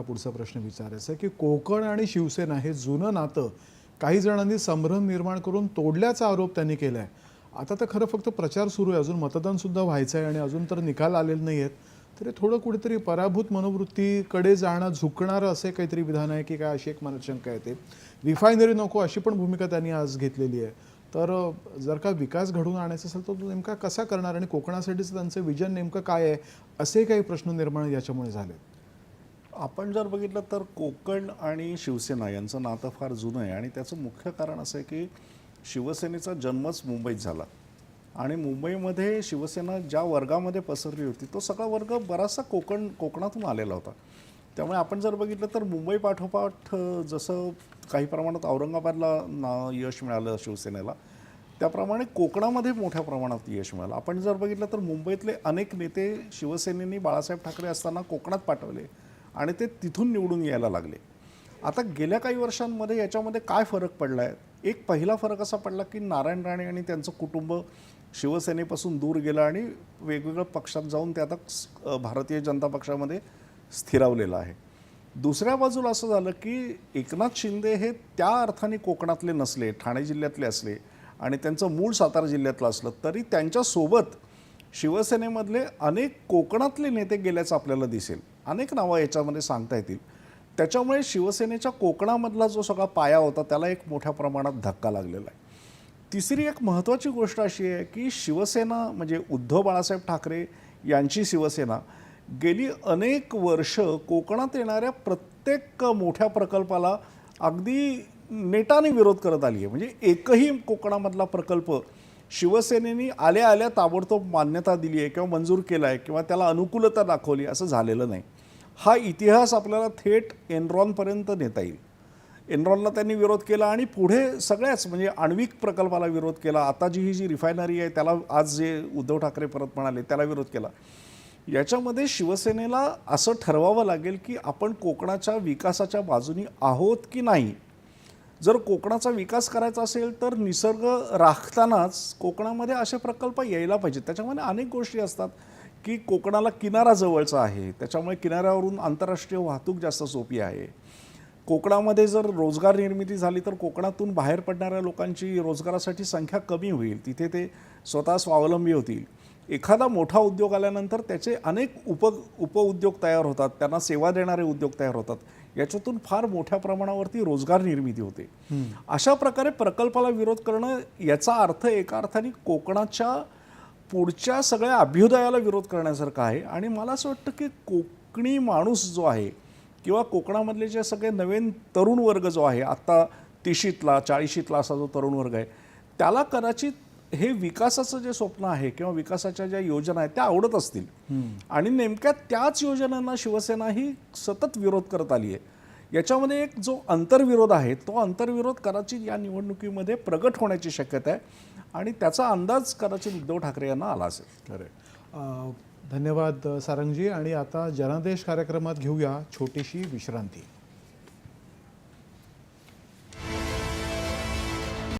पुढचा प्रश्न विचारायचा आहे की कोकण आणि शिवसेना हे जुनं नातं काही जणांनी संभ्रम निर्माण करून तोडल्याचा आरोप त्यांनी केला आहे आता तर खरं फक्त प्रचार सुरू आहे. अजून मतदान सुद्धा व्हायचं आहे आणि अजून तर निकाल आलेले नाही आहेत तरी थोडं कुठेतरी पराभूत मनोवृत्तीकडे जाणं झुकणारं असे काहीतरी विधान आहे की काय अशी एक मनशंका येते रिफायनरी नको अशी पण भूमिका त्यांनी आज घेतलेली आहे. तर जर का विकास घडवून आणायचा असेल तर तो नेमका कसा करणार आणि कोकणासाठीचं त्यांचं विजन नेमकं काय आहे असे काही प्रश्न निर्माण याच्यामुळे झाले आपण जर बघितलं तर कोकण आणि शिवसेना यांचं नातं फार जुनं आहे आणि त्याचं मुख्य कारण असं आहे की शिवसेनेचा जन्मच मुंबईत झाला. आणि मुंबईमध्ये शिवसेना ज्या वर्गामध्ये पसरली होती तो सगळा वर्ग बराचसा कोकण कोकणातून आलेला होता. त्यामुळे आपण जर बघितलं तर मुंबई पाठोपाठ जसं काही प्रमाणात औरंगाबादला ना यश मिळालं शिवसेनेला त्याप्रमाणे कोकणामध्ये मोठ्या प्रमाणात यश मिळालं. आपण जर बघितलं तर मुंबईतले अनेक नेते शिवसेनेनी बाळासाहेब ठाकरे असताना कोकणात पाठवले. आणि ते तिथून निवडून यायला लागले. आता गेल्या काही वर्षांमध्ये याच्यामध्ये काय फरक पडला आहे एक पहिला फरक असा पडला की नारायण राणे आणि त्यांचं कुटुंब शिवसेनेपासून दूर गेलं आणि वेगवेगळ्या पक्षात जाऊन ते आता भारतीय जनता पक्षामध्ये स्थिरावलेलं आहे. दुसऱ्या बाजूला असं झालं की एकनाथ शिंदे हे त्या अर्थाने कोकणातले नसले ठाणे जिल्ह्यातले असले आणि त्यांचं मूळ सातारा जिल्ह्यातलं असलं तरी त्यांच्यासोबत शिवसेनेमधले अनेक कोकणातले नेते गेल्याचं आपल्याला दिसेल. अनेक नावं याच्यामध्ये सांगता येतील. त्याच्यामुळे शिवसेनेच्या कोकणामधला जो सगळा पाया होता त्याला एक मोठ्या प्रमाणात धक्का लागलेला आहे. तिसरी एक महत्त्वाची गोष्ट अशी आहे की शिवसेना म्हणजे उद्धव बाळासाहेब ठाकरे यांची शिवसेना गेली अनेक वर्ष कोकणात येणाऱ्या प्रत्येक मोठ्या प्रकल्पाला अगदी नेटाने विरोध करत आली आहे म्हणजे एकही कोकणामधला प्रकल्प शिवसेनेने आल्या आल्या ताबडतोब मान्यता दिली आहे किंवा मंजूर केला आहे किंवा त्याला अनुकूलता दाखवली असं झालेलं नाही. हा इतिहास आपल्याला थेट एनरॉनपर्यंत नेता येईल. एनरॉनला त्यांनी विरोध केला आणि पुढे सगळ्याच म्हणजे आण्विक प्रकल्पाला विरोध केला. आता जी ही जी रिफायनरी आहे त्याला आज जे उद्धव ठाकरे परत म्हणाले त्याला विरोध केला. याच्यामध्ये शिवसेनेला असं ठरवावं लागेल की आपण कोकणाच्या विकासाच्या बाजूनी आहोत की नाही जर कोकणाचा विकास करायचा असेल तर निसर्ग राखतानाच कोकणामध्ये असे प्रकल्प यायला पाहिजेत. त्याच्यामध्ये अनेक गोष्टी असतात की कोकणाला किनारा जवळचा आहे. त्याच्यामुळे किनाऱ्यावरून आंतरराष्ट्रीय वाहतूक जास्त सोपी आहे. कोकणामध्ये जर रोजगार निर्मिती झाली तर कोकणातून बाहेर पडणाऱ्या लोकांची रोजगारासाठी संख्या कमी होईल. तिथे ते स्वतः स्वावलंबी होतील. एखादा मोठा उद्योग आल्यानंतर त्याचे अनेक उप उपउद्योग तयार होतात त्यांना सेवा देणारे उद्योग तयार होतात. याच्यातून फार मोठ्या प्रमाणावरती रोजगार निर्मिती होते. अशा प्रकारे प्रकल्पाला विरोध करणं याचा अर्थ एका अर्थाने कोकणाच्या पुढच्या सगळ्या अभ्युदयाला विरोध करण्यासारखा आहे. आणि मला असं वाटतं की कोकणी माणूस जो आहे किंवा कोकणामधले जे सगळे नवीन तरुण वर्ग जो आहे आत्ता तिशीतला चाळीशीतला असा जो तरुण वर्ग आहे त्याला कदाचित हे विकासाचं जे स्वप्न आहे किंवा विकासाच्या ज्या योजना आहेत त्या आवडत असतील. आणि नेमक्या त्याच योजनांना शिवसेना ही सतत विरोध करत आली आहे. याच्यामध्ये एक जो अंतर्विरोध आहे तो अंतर्विरोध कदाचित या निवडणुकीमध्ये प्रगट होण्याची शक्यता आहे आणि त्याचा अंदाज कदाचित उद्धव ठाकरे यांना आला असेल. खरे धन्यवाद सारंगजी. आणि आता जनादेश कार्यक्रमात घेऊया छोटीशी विश्रांती.